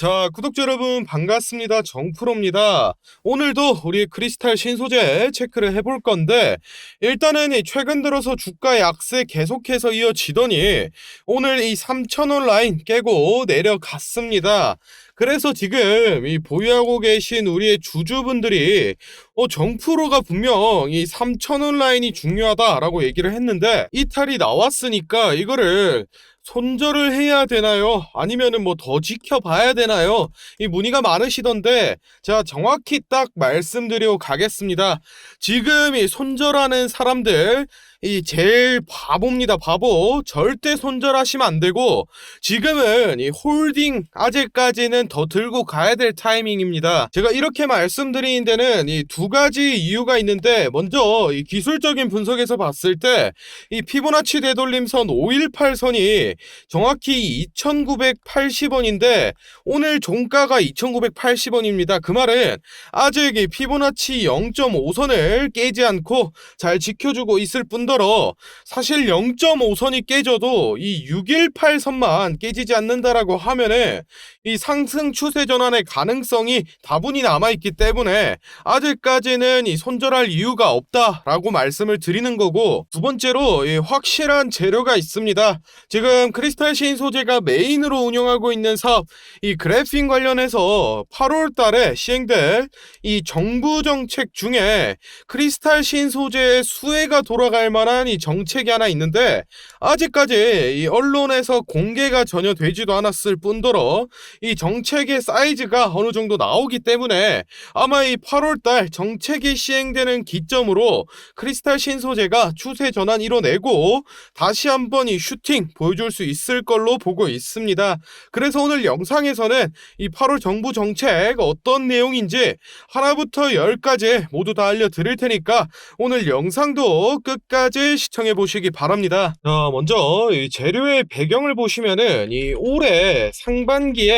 자, 구독자 여러분 반갑습니다. 정프로입니다. 오늘도 우리 크리스탈 신소재 체크를 해볼 건데 일단은 이 최근 들어서 주가 약세 계속해서 이어지더니 오늘 이 3,000원 라인 깨고 내려갔습니다. 그래서 지금 이 보유하고 계신 우리의 주주분들이 어, 정프로가 분명 이 3,000원 라인이 중요하다라고 얘기를 했는데 이탈이 나왔으니까 이거를 손절을 해야 되나요? 아니면은 뭐 더 지켜봐야 되나요? 이 문의가 많으시던데 제가 정확히 딱 말씀드리고 가겠습니다. 지금 이 손절하는 사람들 이 제일 바보입니다. 바보. 절대 손절하시면 안 되고 지금은 이 홀딩 아직까지는 더 들고 가야 될 타이밍입니다. 제가 이렇게 말씀드리는 데는 이 두 가지 이유가 있는데 먼저 이 기술적인 분석에서 봤을 때 이 피보나치 되돌림선 518선이 정확히 2,980원인데 오늘 종가가 2,980원입니다. 그 말은 아직 이 피보나치 0.5선을 깨지 않고 잘 지켜주고 있을 뿐더러 사실 0.5선이 깨져도 이 618선만 깨지지 않는다라고 하면은 이 상승 추세 전환의 가능성이 다분히 남아있기 때문에 아직까지는 이 손절할 이유가 없다라고 말씀을 드리는 거고 두 번째로 이 확실한 재료가 있습니다. 지금 크리스탈 신 소재가 메인으로 운영하고 있는 사업 이 그래핀 관련해서 8월 달에 시행될 이 정부 정책 중에 크리스탈 신 소재의 수혜가 돌아갈 만한 이 정책이 하나 있는데 아직까지 이 언론에서 공개가 전혀 되지도 않았을 뿐더러 이 정책의 사이즈가 어느 정도 나오기 때문에 아마 이 8월 달 정책이 시행되는 기점으로 크리스탈 신소재가 추세 전환 이뤄내고 다시 한번 이 슈팅 보여줄 수 있을 걸로 보고 있습니다. 그래서 오늘 영상에서는 이 8월 정부 정책 어떤 내용인지 하나부터 열까지 모두 다 알려드릴 테니까 오늘 영상도 끝까지 시청해 보시기 바랍니다. 자, 먼저 이 재료의 배경을 보시면은 이 올해 상반기에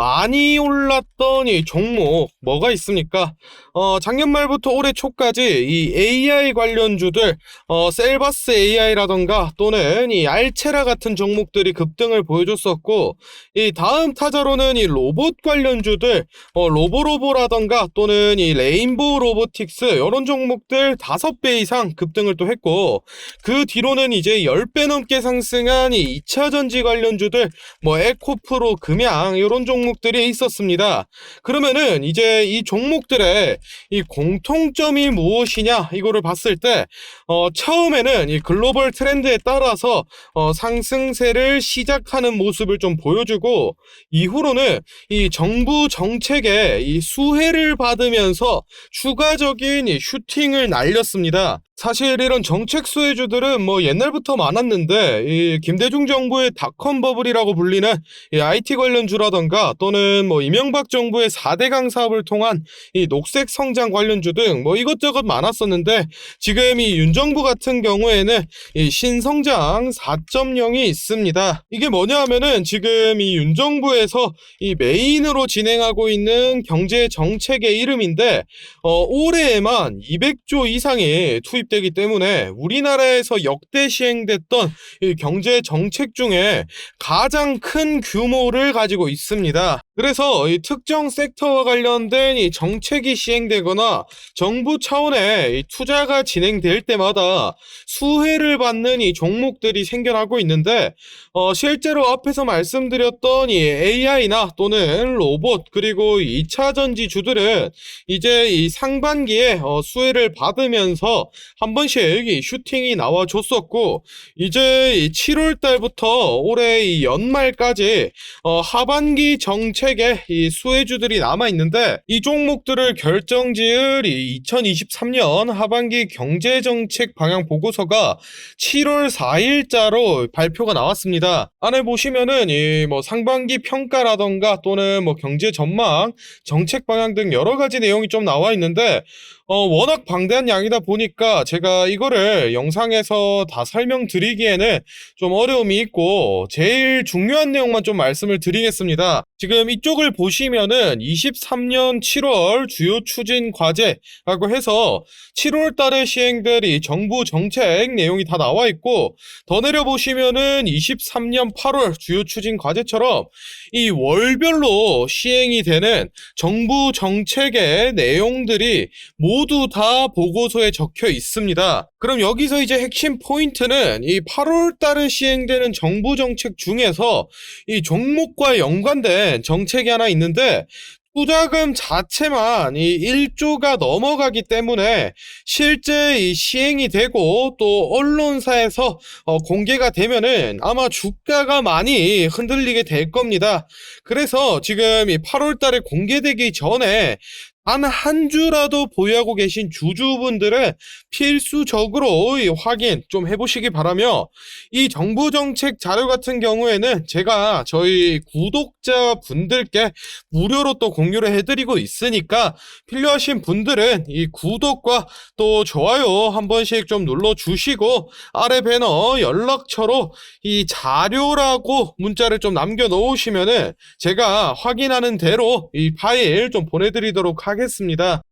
많이 올랐던 이 종목 뭐가 있습니까? 어, 작년 말부터 올해 초까지 이 AI 관련주들 어, 셀바스 AI라던가 또는 이 알체라 같은 종목들이 급등을 보여줬었고 이 다음 타자로는 이 로봇 관련주들 어, 로보로보라던가 또는 이 레인보우 로보틱스 이런 종목들 다섯 배 이상 급등을 또 했고 그 뒤로는 이제 10배 넘게 상승한 이 2차 전지 관련주들 뭐 에코프로 금양 이런 종목 들이 있었습니다. 그러면은 이제 이 종목들의 이 공통점이 무엇이냐 이거를 봤을 때 어, 처음에는 이 글로벌 트렌드에 따라서 어, 상승세를 시작하는 모습을 좀 보여주고 이후로는 이 정부 정책에 이 수혜를 받으면서 추가적인 이 슈팅을 날렸습니다. 사실 이런 정책 수혜주들은 뭐 옛날부터 많았는데 이 김대중 정부의 닷컴 버블이라고 불리는 이 IT 관련주라던가 또는 뭐 이명박 정부의 4대강 사업을 통한 이 녹색 성장 관련주 등 뭐 이것저것 많았었는데 지금 이 윤 정부 같은 경우에는 이 신성장 4.0이 있습니다. 이게 뭐냐 하면은 지금 이 윤 정부에서 이 메인으로 진행하고 있는 경제 정책의 이름인데 어 올해에만 200조 이상이 투입 되기 때문에 우리나라에서 역대 시행됐던 이 경제 정책 중에 가장 큰 규모를 가지고 있습니다. 그래서 이 특정 섹터와 관련된 이 정책이 시행되거나 정부 차원의 이 투자가 진행될 때마다 수혜를 받는 이 종목들이 생겨나고 있는데 어, 실제로 앞에서 말씀드렸던 이 AI나 또는 로봇 그리고 2차 전지 주들은 이제 이 상반기에 어, 수혜를 받으면서 한 번씩 이 슈팅이 나와줬었고 이제 이 7월 달부터 올해 이 연말까지 어, 하반기 정책 에이 수혜주들이 남아 있는데 이 종목들을 결정지을 이 2023년 하반기 경제정책 방향 보고서가 7월 4일자로 발표가 나왔습니다. 안에 보시면은 이 뭐 상반기 평가라던가 또는 뭐 경제 전망, 정책 방향 등 여러 가지 내용이 좀 나와 있는데 어, 워낙 방대한 양이다 보니까 제가 이거를 영상에서 다 설명드리기에는 좀 어려움이 있고 제일 중요한 내용만 좀 말씀을 드리겠습니다. 지금 이쪽을 보시면은 23년 7월 주요 추진 과제라고 해서 7월 달에 시행될 이 정부 정책 내용이 다 나와 있고 더 내려 보시면은 23년 8월 주요 추진 과제처럼 이 월별로 시행이 되는 정부 정책의 내용들이 모두 다 보고서에 적혀 있습니다. 그럼 여기서 이제 핵심 포인트는 이 8월 달에 시행되는 정부 정책 중에서 이 종목과 연관된 정책이 하나 있는데 투자금 자체만 이 1조가 넘어가기 때문에 실제 이 시행이 되고 또 언론사에서 어, 공개가 되면은 아마 주가가 많이 흔들리게 될 겁니다. 그래서 지금 이 8월 달에 공개되기 전에 단 한 주라도 보유하고 계신 주주분들은 필수적으로 이 확인 좀 해보시기 바라며 이 정부 정책 자료 같은 경우에는 제가 저희 구독자 분들께 무료로 또 공유를 해드리고 있으니까 필요하신 분들은 이 구독과 또 좋아요 한 번씩 좀 눌러주시고 아래 배너 연락처로 이 자료라고 문자를 좀 남겨 놓으시면은 제가 확인하는 대로 이 파일 좀 보내드리도록 하겠습니다.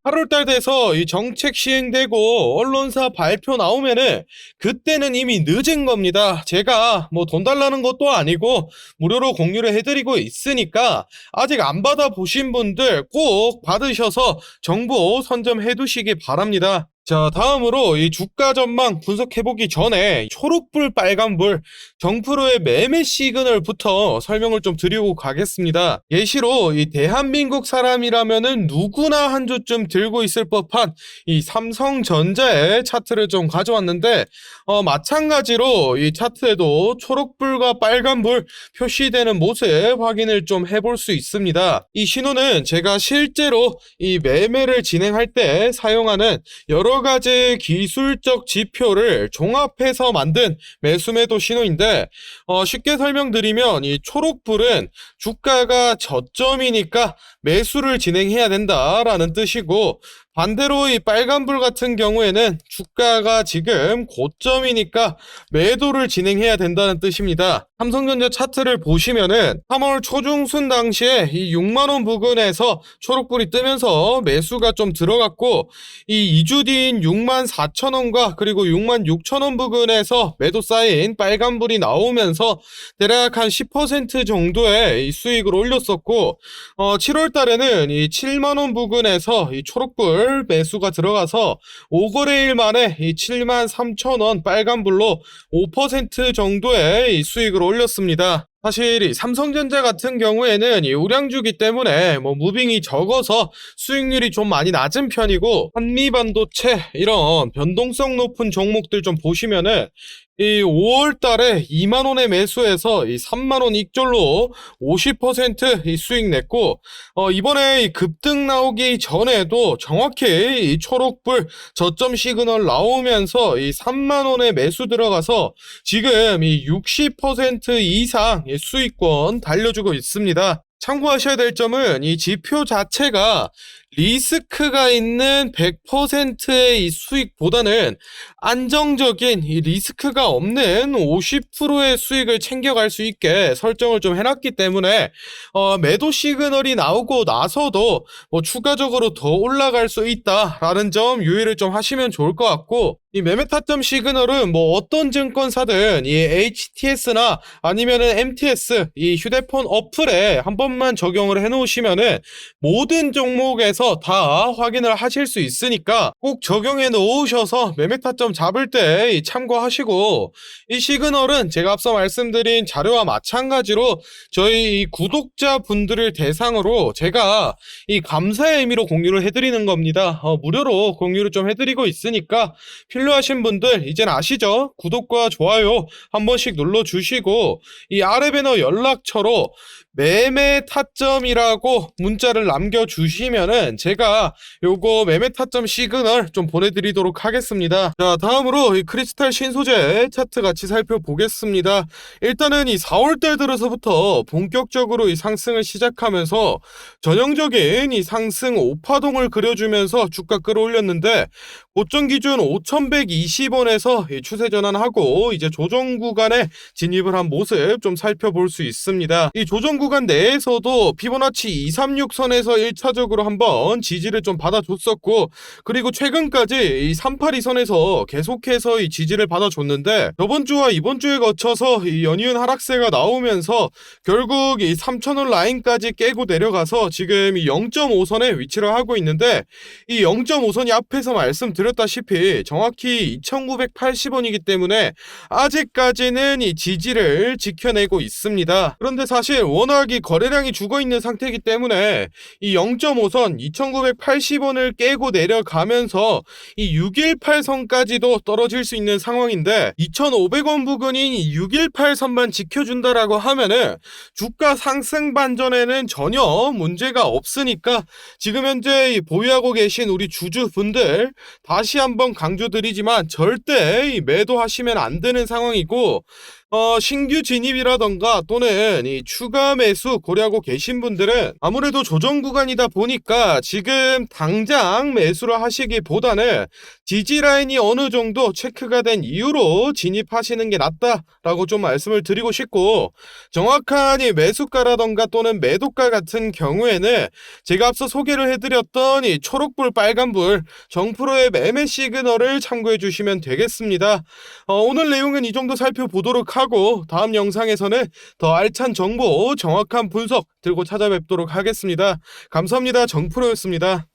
8월달 돼서 이 정책 시행되고 언론사 발표 나오면은 그때는 이미 늦은 겁니다. 제가 뭐 돈 달라는 것도 아니고 무료로 공유를 해드리고 있으니까 아직 안 받아 보신 분들 꼭 받으셔서 정보 선점해 두시기 바랍니다. 자, 다음으로 이 주가 전망 분석해보기 전에 초록불, 빨간불, 정프로의 매매 시그널부터 설명을 좀 드리고 가겠습니다. 예시로 이 대한민국 사람이라면은 누구나 한 주쯤 들고 있을 법한 이 삼성전자의 차트를 좀 가져왔는데, 어, 마찬가지로 이 차트에도 초록불과 빨간불 표시되는 모습 확인을 좀 해볼 수 있습니다. 이 신호는 제가 실제로 이 매매를 진행할 때 사용하는 여러 가지 기술적 지표를 종합해서 만든 매수매도 신호인데 어, 쉽게 설명드리면 이 초록불은 주가가 저점이니까 매수를 진행해야 된다라는 뜻이고 반대로 이 빨간불 같은 경우에는 주가가 지금 고점이니까 매도를 진행해야 된다는 뜻입니다. 삼성전자 차트를 보시면은 3월 초중순 당시에 이 6만원 부근에서 초록불이 뜨면서 매수가 좀 들어갔고 이 2주 뒤인 6만 4천원과 그리고 6만 6천원 부근에서 매도 쌓인 빨간불이 나오면서 대략 한 10% 정도의 이 수익을 올렸었고 어 7월 달에는 이 7만원 부근에서 이 초록불 매수가 들어가서 5거래일 만에 이 7만 3천 원 빨간불로 5% 정도의 이 수익을 올렸습니다. 사실 이 삼성전자 같은 경우에는 이 우량주기 때문에 뭐 무빙이 적어서 수익률이 좀 많이 낮은 편이고 한미반도체 이런 변동성 높은 종목들 좀 보시면은 이 5월 달에 2만 원에 매수해서 이 3만 원 익절로 50%이 수익 냈고 어 이번에 이 급등 나오기 전에도 정확히 이 초록불 저점 시그널 나오면서 이 3만 원에 매수 들어가서 지금 이 60% 이상 이 수익권 달려주고 있습니다. 참고하셔야 될 점은 이 지표 자체가 리스크가 있는 100%의 이 수익 보다는 안정적인 이 리스크가 없는 50%의 수익을 챙겨갈 수 있게 설정을 좀 해놨기 때문에 어, 매도 시그널이 나오고 나서도 뭐 추가적으로 더 올라갈 수 있다라는 점 유의를 좀 하시면 좋을 것 같고 이 매매 타점 시그널은 뭐 어떤 증권사든 이 HTS나 아니면은 MTS 이 휴대폰 어플에 한 번만 적용을 해 놓으시면은 모든 종목에서 다 확인을 하실 수 있으니까 꼭 적용해 놓으셔서 매매 타점 잡을 때 참고하시고 이 시그널은 제가 앞서 말씀드린 자료와 마찬가지로 저희 구독자 분들을 대상으로 제가 이 감사의 의미로 공유를 해드리는 겁니다. 어, 무료로 공유를 좀 해드리고 있으니까 필요하신 분들 이젠 아시죠? 구독과 좋아요 한 번씩 눌러주시고 이 아래 배너 연락처로 매매 타점이라고 문자를 남겨주시면은 일단은 제가 요거 매매 타점 시그널 좀 보내드리도록 하겠습니다. 자, 다음으로 이 크리스탈 신소재 차트 같이 살펴보겠습니다. 일단은 이 4월달 들어서부터 본격적으로 이 상승을 시작하면서 전형적인 이 상승 오파동을 그려주면서 주가 끌어올렸는데 고점 기준 5,120원에서 추세 전환하고 이제 조정 구간에 진입을 한 모습 좀 살펴볼 수 있습니다. 이 조정 구간 내에서도 피보나치 236선에서 1차적으로 한번 지지를 좀 받아줬었고 그리고 최근까지 이 382선에서 계속해서 이 지지를 받아줬는데 저번 주와 이번 주에 거쳐서 이 연이은 하락세가 나오면서 결국 이 3,000원 라인까지 깨고 내려가서 지금 이 0.5선에 위치를 하고 있는데 이 0.5선이 앞에서 말씀드렸다시피 정확히 2,980원이기 때문에 아직까지는 이 지지를 지켜내고 있습니다. 그런데 사실 워낙 이 거래량이 죽어 있는 상태이기 때문에 이 0.5선 2,980원을 깨고 내려가면서 이 618선까지도 떨어질 수 있는 상황인데 2,500원 부근인 이 618선만 지켜준다라고 하면은 주가 상승 반전에는 전혀 문제가 없으니까 지금 현재 이 보유하고 계신 우리 주주분들 다시 한번 강조드리지만 절대 이 매도하시면 안 되는 상황이고 어, 신규 진입이라던가 또는 이 추가 매수 고려하고 계신 분들은 아무래도 조정 구간이다 보니까 지금 당장 매수를 하시기보다는 지지 라인이 어느 정도 체크가 된 이후로 진입하시는 게 낫다라고 좀 말씀을 드리고 싶고 정확한 이 매수가라던가 또는 매도가 같은 경우에는 제가 앞서 소개를 해드렸던 이 초록불 빨간불 정프로의 매매 시그널을 참고해 주시면 되겠습니다. 어, 오늘 내용은 이 정도 살펴보도록 하고 다음 영상에서는 더 알찬 정보 정확한 분석 들고 찾아뵙도록 하겠습니다. 감사합니다. 정프로였습니다.